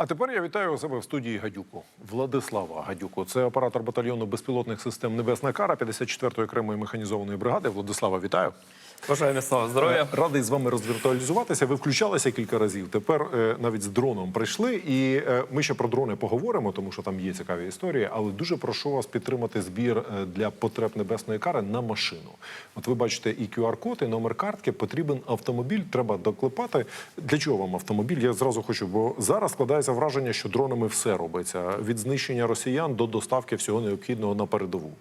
А тепер я вітаю у себе в студії Гадюку Владислава Гадюку. Це оператор батальйону безпілотних систем Небесна Кара 54-ї окремої механізованої бригади. Владислава, вітаю. Бажаю міцного здоров'я. Радий з вами розвіртуалізуватися. Ви включалися кілька разів. Тепер е, навіть з дроном прийшли. І е, ми ще про дрони поговоримо, тому що там є цікаві історії. Але дуже прошу вас підтримати збір е, для потреб небесної кари на машину. От ви бачите і QR-код, і номер картки. Потрібен автомобіль. Треба доклепати. Для чого вам автомобіль? Я зразу хочу, бо зараз складається враження, що дронами все робиться від знищення росіян до доставки всього необхідного на передову.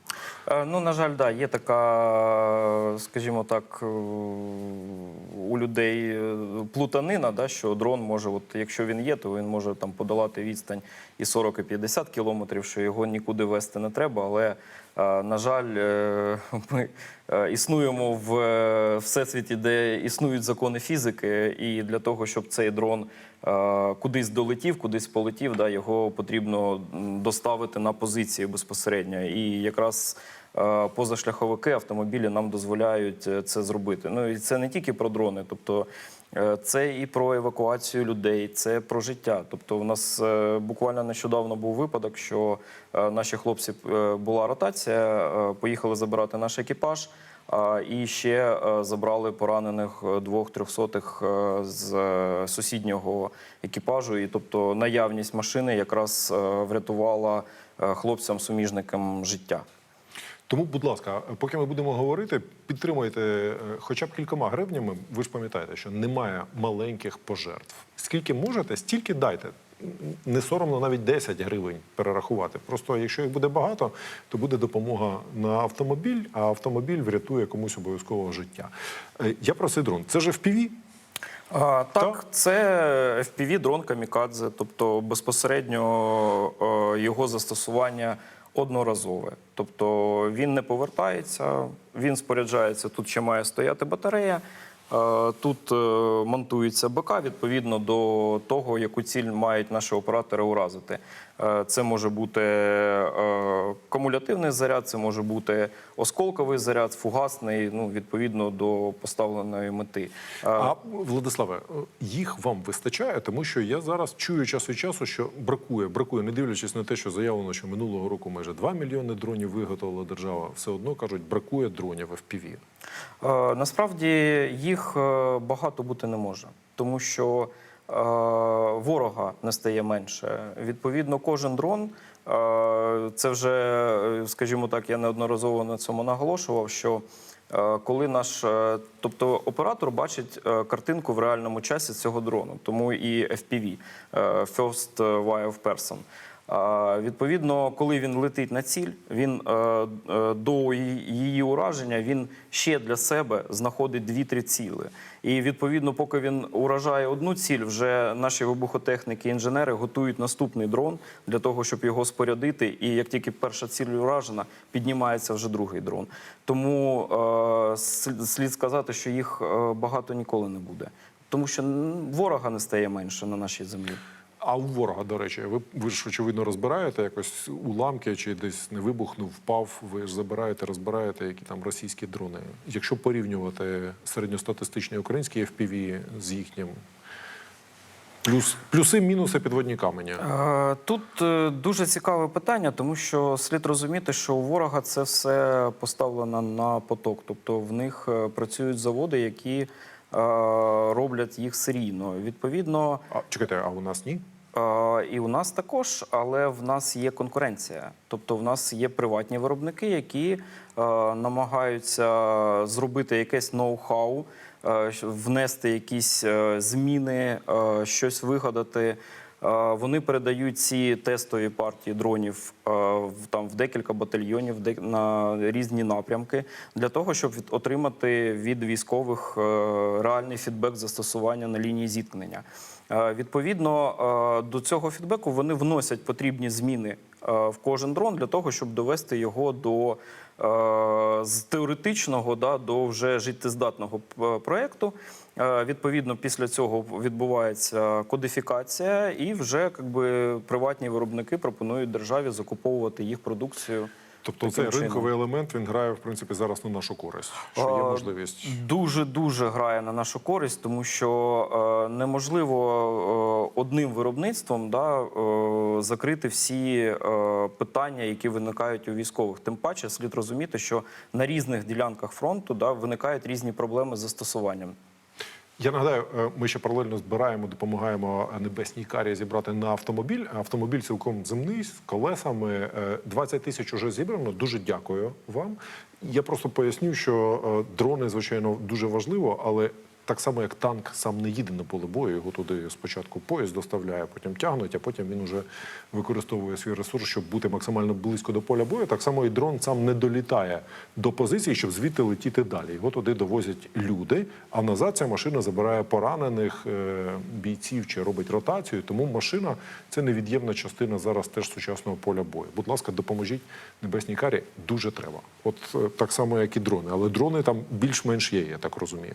Е, Ну, на жаль, да, є така, скажімо так, е, у людей е, плутанина, да, що дрон може, от якщо він є, то він може там подолати відстань і 40, і 50 кілометрів, що його нікуди вести не треба. Але, на жаль, е, ми е, існуємо в е, всесвіті, де існують закони фізики, і для того, щоб цей дрон е, кудись долетів, кудись полетів, да, його потрібно доставити на позиції безпосередньо. І якраз е, позашляховики автомобілі нам дозволяють е, це зробити. Ну і це не тільки про дрони, тобто. Е, Це і про евакуацію людей, це про життя. Тобто, у нас е, буквально нещодавно був випадок, що е, наші хлопці була ротація, поїхали забирати наш екіпаж. І ще забрали поранених двох трьохсотих з сусіднього екіпажу. І тобто наявність машини якраз врятувала хлопцям-суміжникам життя. Тому, будь ласка, поки ми будемо говорити, підтримуйте е, хоча б кількома гривнями. Ви ж пам'ятаєте, що немає маленьких пожертв. Скільки можете, стільки дайте. Не соромно навіть 10 гривень перерахувати. Просто якщо їх буде багато, то буде допомога на автомобіль, а автомобіль врятує комусь обов'язково життя. Е, Я про цей дрон. Це ж FPV? А, так, Так. це FPV дрон Камікадзе, тобто безпосередньо е, його застосування одноразове. Тобто він не повертається, він споряджається. Тут ще має стояти батарея. е, Тут е, монтується БК відповідно до того, яку ціль мають наші оператори уразити. Е, Це може бути кумулятивний заряд, це може бути осколковий заряд, фугасний, ну відповідно до поставленої мети. Е, А Владиславе, е, їх вам вистачає, тому що я зараз чую час від часу, що бракує, бракує, не дивлячись на те, що заявлено, що минулого року майже 2 мільйони дронів виготовила держава. Все одно кажуть, бракує дронів FPV. Е, Насправді їх е, багато бути не може, тому що е, ворога не стає менше. Відповідно, кожен дрон. Це вже, е, скажімо так, я неодноразово на цьому наголошував. Що е, коли наш, е, тобто оператор бачить картинку в реальному часі цього дрону, тому і FPV First Wire of Person. Відповідно, коли він летить на ціль, він е, е, до її ураження він ще для себе знаходить дві-три ціли. І відповідно, поки він уражає одну ціль, вже наші вибухотехніки, інженери готують наступний дрон для того, щоб його спорядити. І як тільки перша ціль уражена, піднімається вже другий дрон. Тому е, слід- слід сказати, що їх е, багато ніколи не буде, тому що ворога не стає менше на нашій землі. А у ворога, до речі, ви, ви ж очевидно розбираєте якось уламки чи десь не вибухнув, впав. Ви ж забираєте, розбираєте, які там російські дрони. Якщо порівнювати середньостатистичні українські FPV з їхнім. Плюс, плюси, мінуси підводні камені. Е, Тут е, дуже цікаве питання, тому що слід розуміти, що у ворога це все поставлено на поток. Тобто в них е, працюють заводи, які роблять їх серійно. Відповідно, А чекайте, а у нас ні? Е, І у нас також, але в нас є конкуренція. Тобто, в нас є приватні виробники, які е, намагаються зробити якесь ноу-хау, е, внести якісь е, зміни, е, щось вигадати. Вони передають ці тестові партії дронів там в декілька батальйонів, на різні напрямки для того, щоб отримати від військових е, реальний фідбек застосування на лінії зіткнення. Е, Відповідно е, до цього фідбеку вони вносять потрібні зміни в кожен дрон для того, щоб довести його до е, з теоретичного да, до вже життєздатного проєкту. Е, Відповідно, після цього відбувається кодифікація, і вже якби, приватні виробники пропонують державі закуповувати їх продукцію. Тобто цей чином. ринковий елемент він грає в принципі зараз на нашу користь. Що є можливість. Дуже дуже грає на нашу користь, тому що е, неможливо одним виробництвом да, е, закрити всі е, питання, які виникають у військових. Тим паче слід розуміти, що на різних ділянках фронту да, виникають різні проблеми з застосуванням. Я нагадаю, е, ми ще паралельно збираємо, допомагаємо небесній карі зібрати на автомобіль. Автомобіль цілком земний з колесами. Е, 20 тисяч уже зібрано. Дуже дякую вам. Я просто поясню, що е, дрони, звичайно, дуже важливо, але. Так само, як танк сам не їде на поле бою, його туди спочатку поїзд доставляє, потім тягнуть, а потім він уже використовує свій ресурс, щоб бути максимально близько до поля бою. Так само і дрон сам не долітає до позиції, щоб звідти летіти далі. Його туди довозять люди, а назад ця машина забирає поранених е, бійців чи робить ротацію. Тому машина це невід'ємна частина зараз теж сучасного поля бою. Будь ласка, допоможіть небесній карі. Дуже треба. От е, так само, як і дрони. Але дрони там більш-менш є, я так розумію.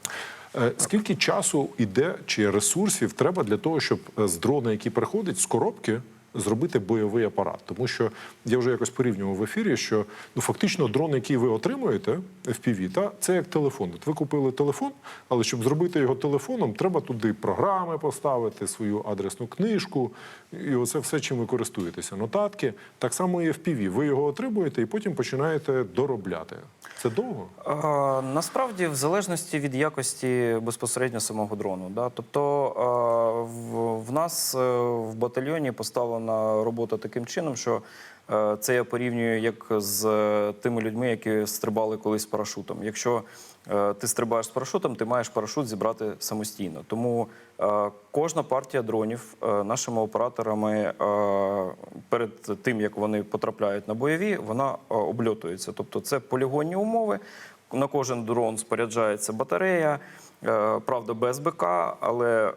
Е, Скільки часу іде чи ресурсів треба для того, щоб е, з дрона, який приходить з коробки, зробити бойовий апарат? Тому що я вже якось порівнював в ефірі, що ну фактично дрон, який ви отримуєте, FPV, та це як телефон. От ви купили телефон, але щоб зробити його телефоном, треба туди програми поставити, свою адресну книжку, і оце все, чим ви користуєтеся. Нотатки. Так само і FPV. Ви його отримуєте і потім починаєте доробляти. Це довго? Е, Насправді, в залежності від якості безпосередньо самого дрону. Да? Тобто е, в, в нас е, в батальйоні поставлена робота таким чином, що е, це я порівнюю як з е, тими людьми, які стрибали колись з парашутом. Якщо е, ти стрибаєш з парашутом, ти маєш парашут зібрати самостійно. Тому кожна партія дронів нашими операторами перед тим, як вони потрапляють на бойові, вона обльотується. Тобто це полігонні умови. На кожен дрон споряджається батарея, правда, без БК, але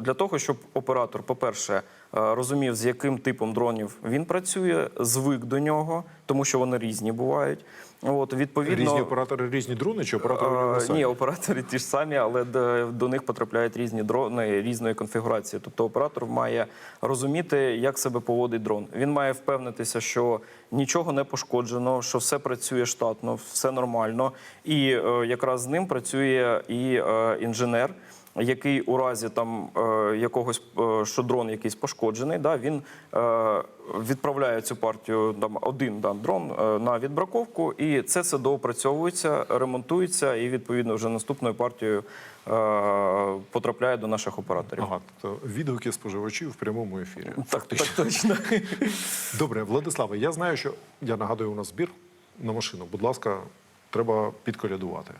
для того, щоб оператор, по-перше, розумів, з яким типом дронів він працює, звик до нього, тому що вони різні бувають. От, відповідно, Різні оператори, різні дрони чи оператори Е. Ні, оператори ті ж самі, але до, до них потрапляють різні дрони різної конфігурації. Тобто оператор має розуміти, як себе поводить дрон. Він має впевнитися, що нічого не пошкоджено, що все працює штатно, все нормально. І е, якраз з ним працює і е, інженер. Який у разі там е, якогось е, що дрон якийсь пошкоджений, да він е, відправляє цю партію там один да, дрон на відбраковку, і це все доопрацьовується, ремонтується, і відповідно вже наступною партією потрапляє до наших операторів. Ага, тобто відгуки споживачів в прямому ефірі. Так, так точно. Добре, Владиславе, я знаю, що я нагадую, у нас збір на машину. Будь ласка, треба підколядувати.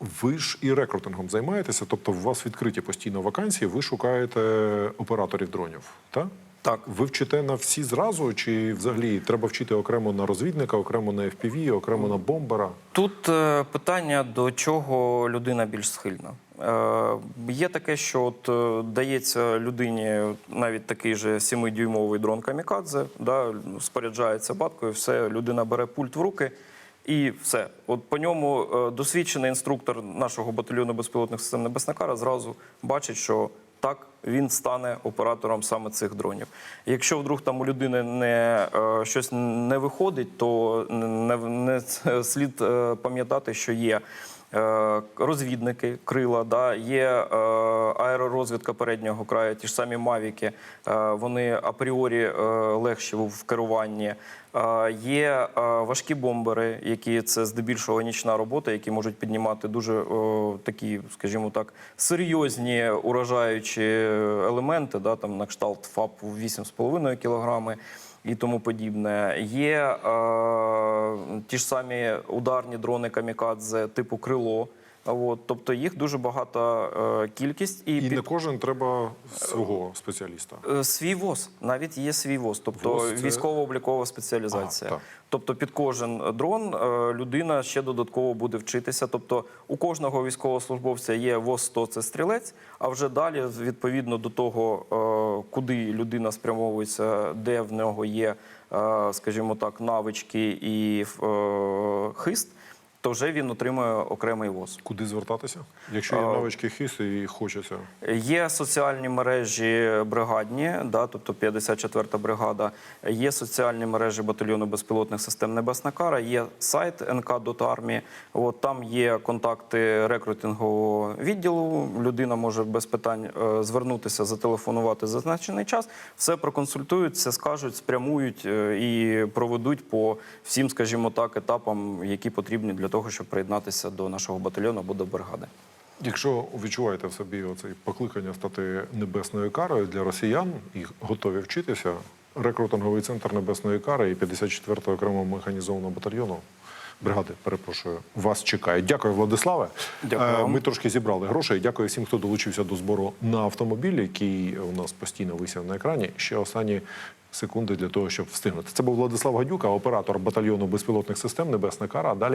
Ви ж і рекрутингом займаєтеся, тобто у вас відкриті постійно вакансії, ви шукаєте операторів дронів, так? Так. Ви вчите на всі зразу, чи взагалі треба вчити окремо на розвідника, окремо на FPV, окремо на бомбера? Тут е, питання, до чого людина більш схильна. Е, є таке, що от е, дається людині навіть такий же 7-дюймовий дрон камікадзе, да, споряджається баткою, все, людина бере пульт в руки. І все, от по ньому е, досвідчений інструктор нашого батальйону безпілотних систем Небесна Кара зразу бачить, що так він стане оператором саме цих дронів. Якщо вдруг там у людини не е, щось не виходить, то не, не слід е, пам'ятати, що є. Е, Розвідники, крила, да, є е, аеророзвідка переднього краю, ті ж самі мавіки, е, вони апріорі легші в керуванні. Є важкі бомбери, які це здебільшого нічна робота, які можуть піднімати дуже такі, скажімо так, серйозні уражаючі елементи, да, там на кшталт ФАП 8,5 кілограми і тому подібне. Є е, ті ж самі ударні дрони камікадзе типу крило. От, тобто їх дуже багата е, кількість і, І під- не кожен треба свого спеціаліста. Е, Свій ВОЗ, навіть є свій ВОЗ, тобто ВОЗ це- військово-облікова спеціалізація. Так. тобто під кожен дрон е, людина ще додатково буде вчитися. Тобто у кожного військовослужбовця є ВОЗ 100 це стрілець, а вже далі, відповідно до того, е, куди людина спрямовується, де в нього є, е, скажімо так, навички і е, хист. То вже він отримує окремий ВОЗ. Куди звертатися? Якщо є навички хіс і хочеться. Є соціальні мережі бригадні, да, тобто 54-та бригада, є соціальні мережі батальйону безпілотних систем Небесна Кара, є сайт НК.Армії. От там є контакти рекрутингового відділу. Людина може без питань е, звернутися, зателефонувати в зазначений час. Все проконсультують, все скажуть, спрямують е, і проведуть по всім, скажімо так, етапам, які потрібні для того, щоб приєднатися до нашого батальйону або до бригади. Якщо відчуваєте в собі оцей покликання стати небесною карою для росіян і готові вчитися, рекрутинговий центр небесної кари і 54-го окремого механізованого батальйону. Бригади, перепрошую, вас чекає. Дякую, Владиславе. Дякую Е. Ми трошки зібрали грошей. Дякую всім, хто долучився до збору на автомобіль, який у нас постійно висів на екрані. Ще останні секунди для того, щоб встигнути. Це був Владислав Гадюка, оператор батальйону безпілотних систем Небесна Кара. А далі